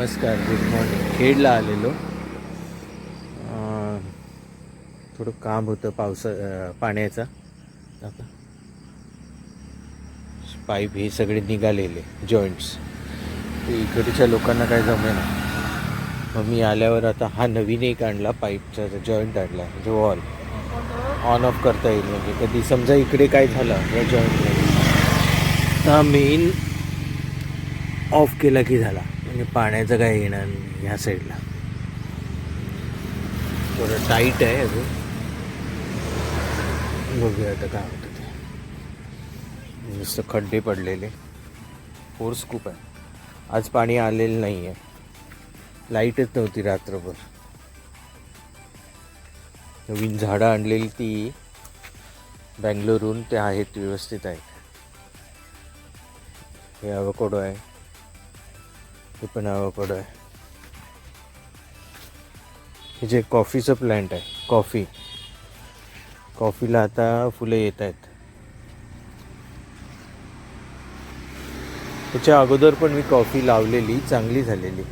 नमस्कार good morning खेडला आलेलो. थोडं काम होतं पावसा पाण्याचा. आता पाईप हे सगळे निघालेले जॉईंट्स इकडच्या लोकांना काय जमेना. मग मी आल्यावर आता हा नवीन एक आणला पाईपचा जॉईंट आणला म्हणजे वॉल ऑन ऑफ करता येईल म्हणजे. कधी समजा इकडे काय झालं या जॉईंटमध्ये हा मेन ऑफ केला की झाला. म्हणजे पाण्याचं काय येणार नाही ह्या साईडला. थोडं टाईट आहे अजून. बघूया आता काय होतं ते. नुसतं खड्डे पडलेले. फोर्स खूप आहे. आज पाणी आलेलं नाही आहे लाईटच नव्हती रात्रभर. नवीन झाडं आणलेली ती बँगलोरहून ते आहेत व्यवस्थित आहेत. हे अवकोडो आहे. हे पण आहे. हे जे कॉफीचं प्लॅन्ट आहे कॉफी. कॉफीला आता फुलं येत आहेत. त्याच्या अगोदर पण मी कॉफी लावलेली चांगली झालेली.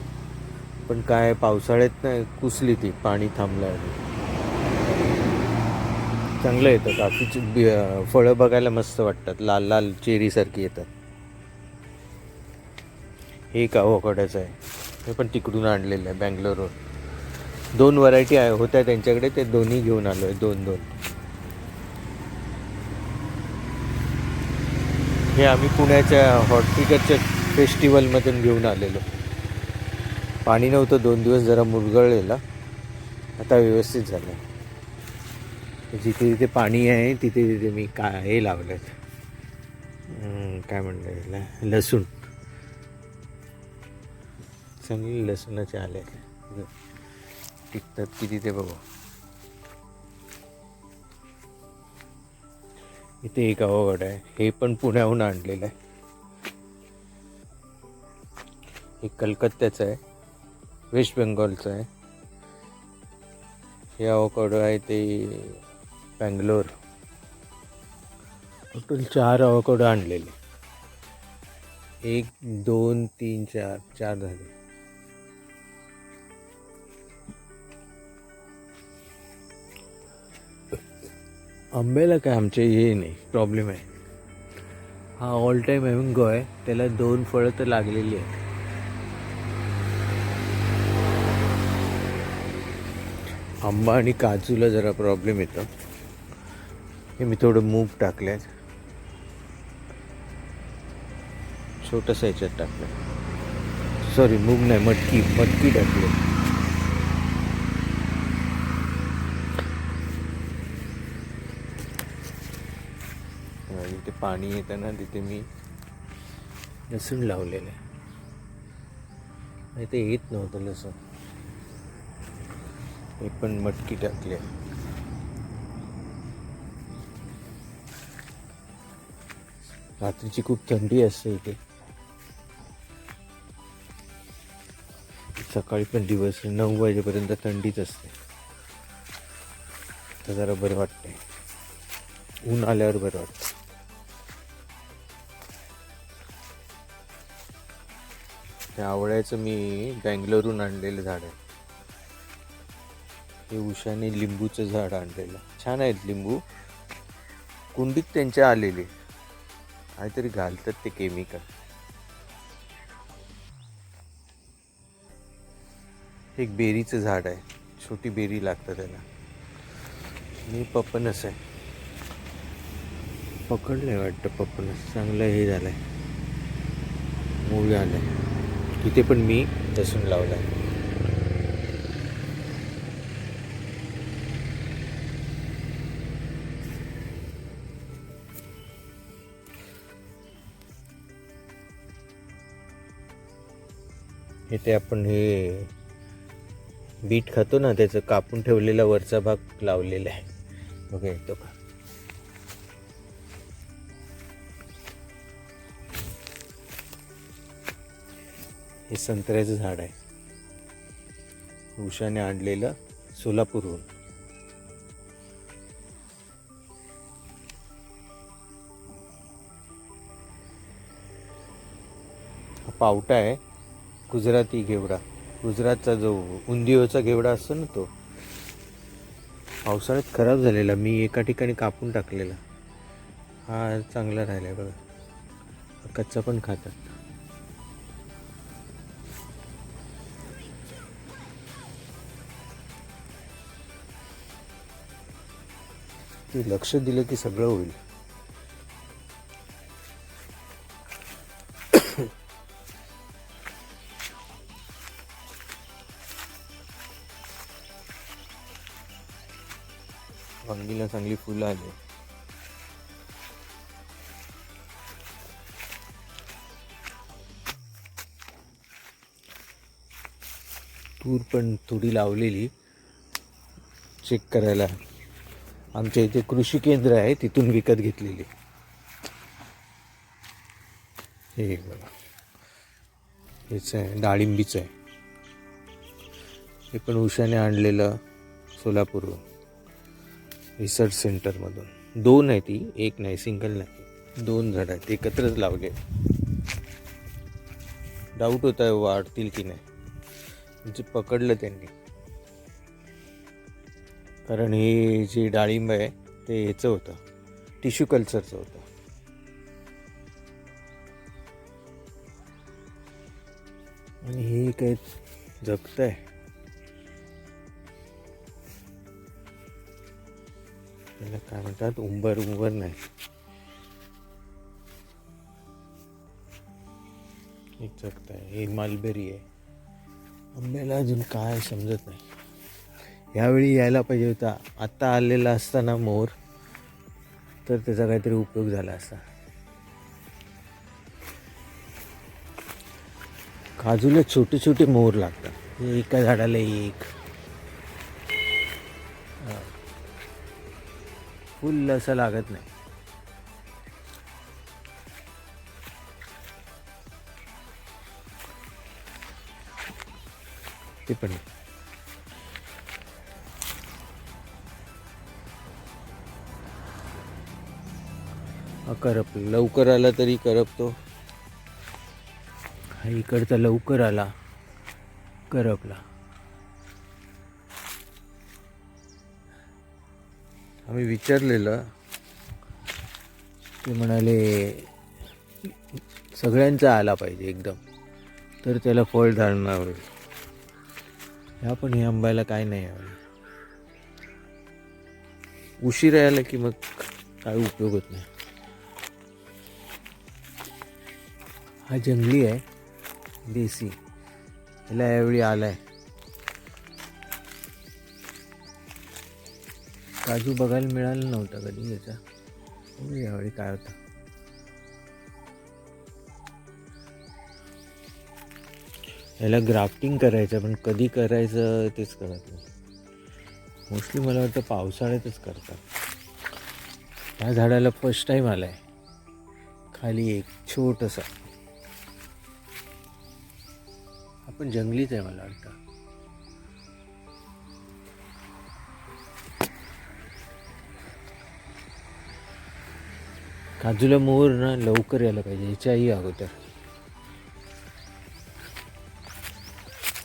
पण काय पावसाळ्यात नाही कुसली ती पाणी थांबलं चांगलं येतं काफीची फळं बघायला मस्त वाटतात लाल लाल चेरीसारखी येतात. हे एक अवकाड्याचं आहे. हे पण तिकडून आणलेलं आहे बँगलोरवर दोन व्हरायटी आहे होत्या त्यांच्याकडे ते दोन्ही घेऊन आलो आहे दोन दोन. हे आम्ही पुण्याच्या हॉर्टिकल्चर फेस्टिवलमधून घेऊन आलेलो. पाणी नव्हतं दोन दिवस जरा मुरगळलेला. आता व्यवस्थित झालं. जिथे जिथे पाणी आहे तिथे तिथे मी काय हे लावलं काय म्हणलं लसूण. चांगली लसणाचे आले. टिकतात किती ते बघू. इथे एक अवघड आहे. हे पण पुण्याहून आणलेलं आहे. हे कलकत्त्याचं आहे. वेस्ट बेंगॉलचं आहे. हे अवकाडो आहे ते बँगलोर. टोटल चार अवकाडो आणलेले. एक दोन तीन चार चार झाले. आंब्याला काय आमचे हे नाही प्रॉब्लेम आहे. हा ऑल टाईम मँगो आहे त्याला दोन फळं तर लागलेली आहेत. आंबा आणि काजूला जरा प्रॉब्लेम येतो. हे मी थोडं मूग टाकलं छोटंसं ह्याच्यात टाकलं सॉरी मूग नाही मटकी मटकी टाकली जिथे पाणी येताना तिथे मी लसूण लावलेलं आहे. नाही ते येत नव्हतं लसूण. हे पण मटकी टाकली आहे. रात्रीची खूप थंडी असते इथे. सकाळी पण दिवस नऊ वाजेपर्यंत थंडीच असते. तर जरा बरं वाटते ऊन आल्यावर बरं वाटतं हे आवळ्याचं मी बँगलोरून आणलेलं झाड आहे. हे उषाने लिंबूचं झाड आणलेलं. छान आहेत लिंबू. कुंडीत त्यांच्या आलेले. काहीतरी घालतात ते केमिकल. एक बेरीचं झाड आहे. छोटी बेरी लागतं त्याला. मी पपनस आहे. पकडलं आहे वाटतं पपनस. चांगलं हे झालं आहे मूळ आहे तिथे पण मी लसूण लावला. इथे आपण हे बीट खातो ना त्याचं कापून ठेवलेला वरचा भाग लावलेला आहे. बघा येतो का हे संत्र्याचं झाड आहे. उषाने आणलेलं सोलापूरहून. हा पावटा आहे गुजराती घेवडा. गुजरातचा जो उंदिओचा घेवडा असतो ना तो. पावसाळ्यात खराब झालेला मी एका ठिकाणी कापून टाकलेला. हा चांगला राहिला बघा. कच्चा पण खातात. ते लक्ष दिलं की सगळं होईल. वांगीला चांगली फुलं आली. तूर पण थोडी लावलेली. चेक करायला. आमच्या इथे कृषी केंद्र आहे तिथून विकत घेतलेली. हे बघा. हेच आहे डाळिंबीचं आहे. हे पण उषाने आणलेलं सोलापूर रिसर्च सेंटरमधून दोन आहे ती एक नाही सिंगल नाही. दोन झाड आहेत एकत्रच लावले. डाऊट होता आहे वाढतील की नाही. म्हणजे पकडलं त्यांनी. कारण हे जे डाळिंब आहे ते याचं होतं. टिश्यू कल्चरचं होतं. आणि हे काय जगत आहे. त्याला काय म्हणतात? उंबर उंबर नाही. एक जगत आहे हे मालबेरी आहे. आंब्याला अजून काय समजत नाही. यावेळी यायला पाहिजे होता. आत्ता आलेला असताना मोर तर त्याचा काहीतरी उपयोग झाला असता काजूला छोटे छोटे मोर लागतात. एका झाडाला एक. फुल असं लागत नाही. ते पण करप. लवकर आला तरी करपतो. हा इकडचा लवकर आला. करपला. आम्ही विचारलेलं. ते म्हणाले सगळ्यांचा आला पाहिजे एकदम. तर त्याला फळ धारणा होईल ह्या पण हे आंब्याला काय नाही यावेळी उशीर यायला की मग काय उपयोग होत नाही. हा जंगली आहे देसी. ह्याला यावेळी आलाय. काजू बघायला मिळालं नव्हता कधी याचा. हो, यावेळी काय होतं? याला ग्राफ्टिंग करायचं पण कधी करायचं तेच कळत नाही. मोस्टली मला वाटतं पावसाळ्यातच करतात. ह्या झाडाला फर्स्ट टाईम आलाय. खाली एक छोटंसं पण जंगलीच आहे मला वाटतं. काजूला मोर ना लवकर यायला पाहिजे ह्याच्याही अगोदर.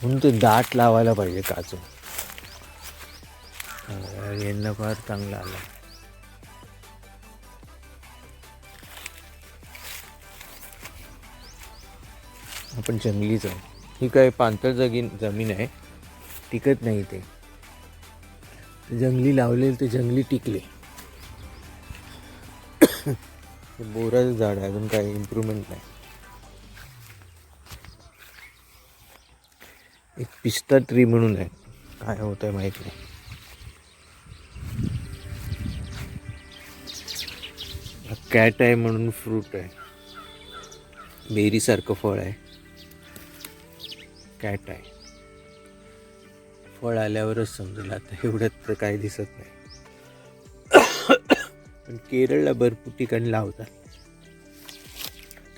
म्हणून ते दाट लावायला पाहिजे काजू. यांना फार चांगला आला. आपण जंगलीच आहोत ही काय पाणथळ जगीन जमीन आहे. टिकत नाही ते. जंगली लावले ते जंगली टिकले. बोराचं झाड आहे अजून काही इम्प्रूव्हमेंट नाही. एक पिस्ता ट्री म्हणून आहे. काय होत आहे माहीत नाही. कॅट आहे म्हणून फ्रूट आहे. बेरीसारखं फळ आहे. कॅट आहे. फळ आल्यावरच समजेल आता एवढ्यात तर काही दिसत नाही. पण केरळला भरपूर ठिकाणी लावतात.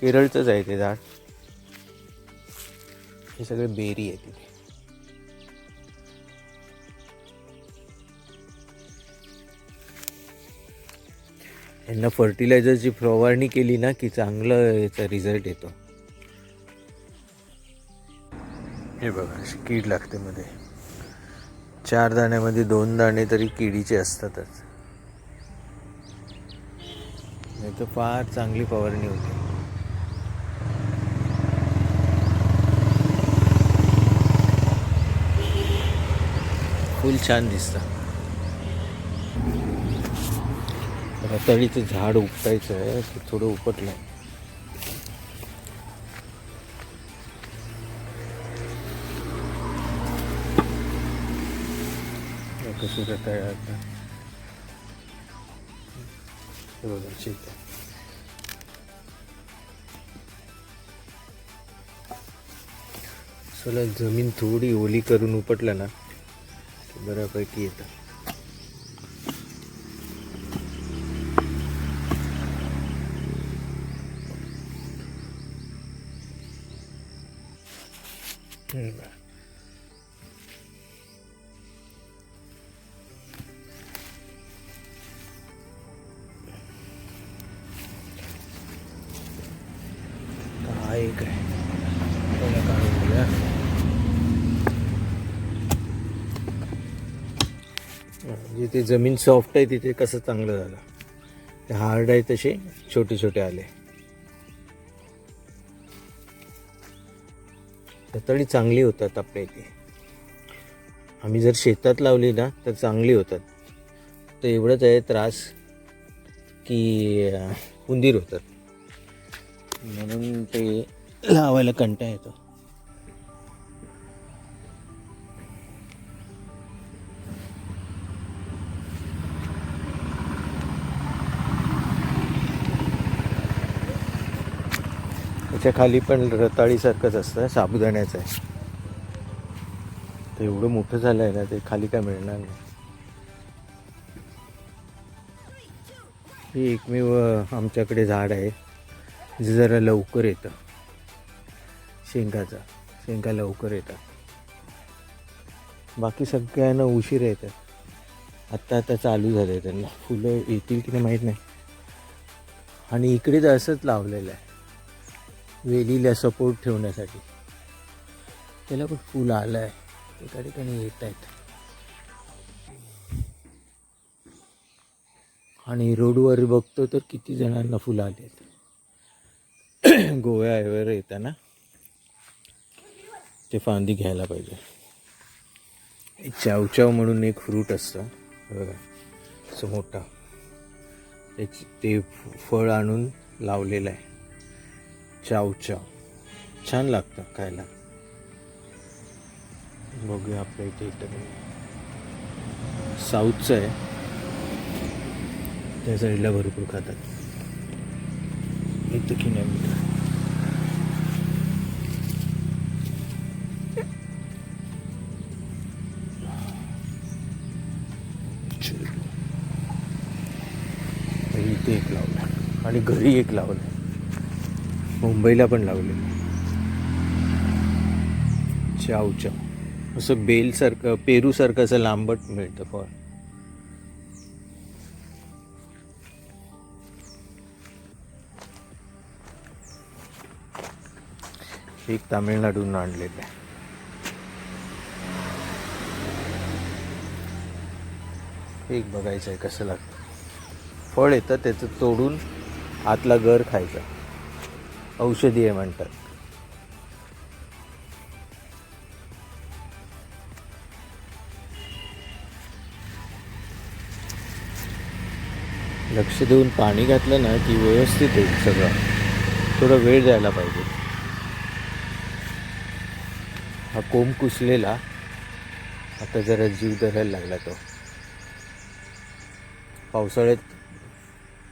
केरळचंच आहे ते झाड. हे सगळे बेरी आहे तिथे यांना फर्टिलायझरची फवारणी केली ना की चांगलं याचा रिझल्ट येतो. हे बघा अशी कीड लागते मध्ये. चार दाण्यामध्ये दोन दाणे तरी किडीचे असतातच. नाही तर फार चांगली फवारणी होती. फुल छान दिसतं तळीचं झाड उपटायचं आहे ते थोडं उपटलं कशी रताळ आता हे बघा शेत आहे चला जमीन थोडी ओली करून उपटलं ना बऱ्यापैकी येतं म्हणजे जिथे जमीन सॉफ्ट आहे तिथे कसं चांगलं झालं. ते हार्ड आहे तसे छोटे छोटे आले. रताळी चांगली होतात आपल्या इथे. आम्ही जर शेतात लावली ना तर चांगली होतात. तर एवढंच आहे त्रास की उंदीर होतात. म्हणून ते लावायला कंटाळा येतो. त्याच्याखाली पण रताळीसारखंच असतं साबुदाण्याचं आहे. ते एवढं मोठं झालं आहे ना ते खाली काय मिळणार नाही. हे एकमेव आमच्याकडे झाड आहे. जे जरा लवकर येतं. शेंगाचं. शेंगा लवकर येतात. बाकी सगळ्यांना उशीर येतात आत्ता आता चालू झालं आहे त्यांना. फुलं येतील की नाही माहीत नाही. आणि इकडे तर असंच लावलेलं आहे. वेलीला सपोर्ट ठेवण्यासाठी. त्याला पण फुलं आलं आहे एका ठिकाणी येत आहेत. आणि रोडवर बघतो तर किती जणांना फुलं आली आहेत. गोव्यावर येताना ते फांदी घ्यायला पाहिजे. चावचाव म्हणून एक फ्रूट असतं. बघा. मोठा. त्याची ते फळ आणून लावलेलं आहे. चावचाव छान लागतं खायला. बघूया आपल्या इथे इथं. साऊथचं आहे. त्या साईडला भरपूर खातात. इथं की नाही मिळतं इथे एक लावलं. आणि घरी एक लावलं. मुंबईला पण लावले. चाव चाव असं बेलसारखं पेरूसारखं असं लांबट मिळतं फळ. एक तामिळनाडून आणलेलं आहे. एक बघायचं आहे कसं लागतं. फळ येतं त्याचं तोडून आतला गर खायचा. औषधी आहे म्हणतात. लक्ष देऊन पाणी घातलं ना की व्यवस्थित होईल सगळं. थोडा वेळ द्यायला पाहिजे. हा कोंब कुसलेला आता जरा जीव धरायला लागला तो. पावसाळ्यात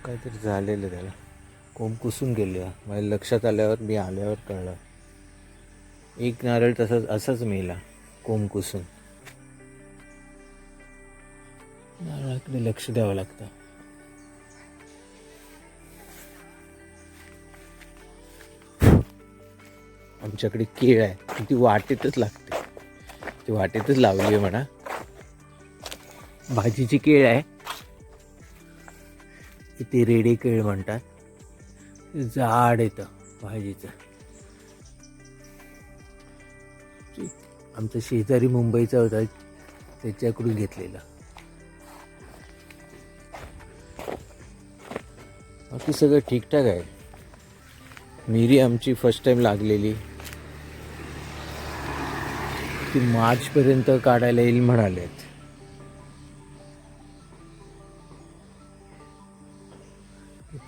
काहीतरी झालेलं त्याला. कोंब कुसून गेलं माझ्या लक्षात आल्यावर मी आल्यावर कळलं. एक नारळ तसाच असाच मेला कोंब कुसून. नारळाकडे लक्ष द्यावं लागतं. आमच्याकडे केळ आहे. ती वाटेतच लागते. ती वाटेतच लावली आहे म्हणा. भाजीची केळ आहे. ते रेडे केळ म्हणतात. जाड येतं भाजीचं. आमचा शेजारी मुंबईचा होता त्याच्याकडून घेतलेला. बाकी सगळं ठीकठाक आहे. मिरी आमची फर्स्ट टाइम लागलेली. ती मार्चपर्यंत काढायला येईल म्हणालेत.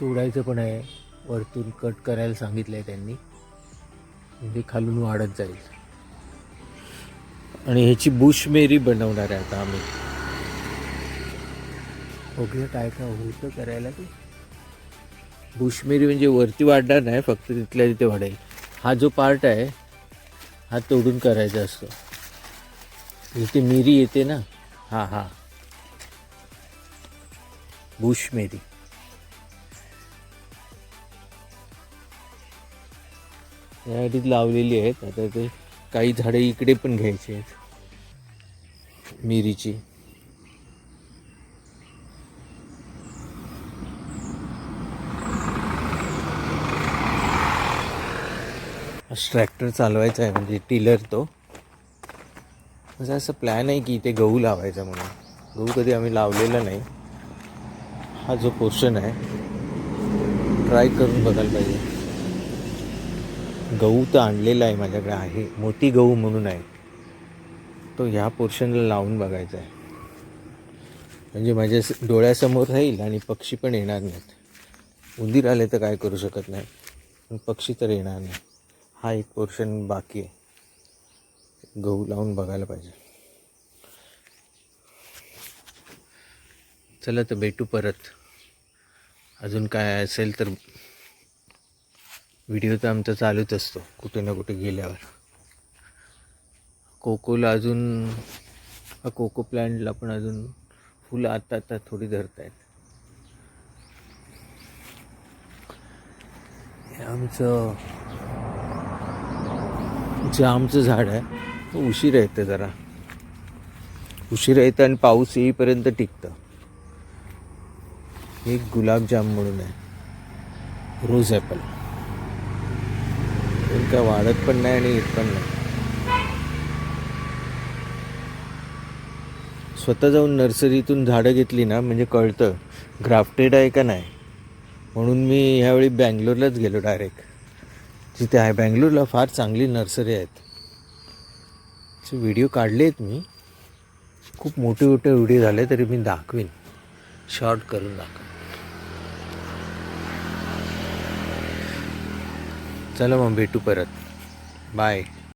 तोडायचं पण आहे. वरतून कट करायला सांगितलंय त्यांनी. म्हणजे खालून वाढत जाईल. आणि ह्याची बुशमेरी बनवणार आहे आता आम्ही. ओके काय काय होतं करायला ते? बुशमेरी म्हणजे वरती वाढणार नाही फक्त तिथल्या तिथे वाढेल. हा जो पार्ट आहे हा तोडून करायचा असतो. इथे मिरी येते ना? हा हा. बुशमेरी या लावलेली आहेत. आता ते काही झाडे इकडे पण घ्यायची आहेत. मिरीची. ट्रॅक्टर चालवायचा आहे म्हणजे टिलर तो. माझा असं प्लॅन आहे की इथे गहू लावायचा म्हणून. गहू कधी आम्ही लावलेला नाही. हा जो पोर्शन आहे ट्राय करून बघायला पाहिजे. गहू तर आणलेला आहे माझ्याकडे आहे. मोती गहू म्हणून आहे. तो ह्या पोर्शनला लावून बघायचा आहे. म्हणजे माझ्या स- डोळ्यासमोर राहील आणि पक्षी पण येणार नाहीत. उंदीर आले तर काय करू शकत नाही. पण पक्षी तर येणार नाही. हा एक पोर्शन बाकी आहे. गहू लावून बघायला पाहिजे. चला तर भेटू परत. अजून काय असेल तर व्हिडिओ तर आमचा चालूच असतो कुठे ना कुठे गेल्यावर. कोकोला अजून हा कोको प्लॅन्टला पण अजून फुलं आता आता थोडी धरत आहेत हे आमचं झाड आहे तो उशिरा येतं जरा. उशिरा येतं आणि पाऊस येईपर्यंत टिकतं. एक गुलाबजाम म्हणून आहे. Rose apple. इतका काय वाढत पण नाही आणि येत पण नाही. स्वतः जाऊन नर्सरीतून झाडं घेतली ना म्हणजे कळतं ग्राफ्टेड आहे का नाही. म्हणून मी ह्यावेळी बँगलोरलाच गेलो डायरेक्ट. जिथे आहे बँगलोरला फार चांगली नर्सरी आहेत. व्हिडिओ काढले आहेत मी. खूप मोठे मोठे व्हिडिओ झाले तरी मी दाखवीन. शॉर्ट करून दाखव चला मग भेटू परत. बाय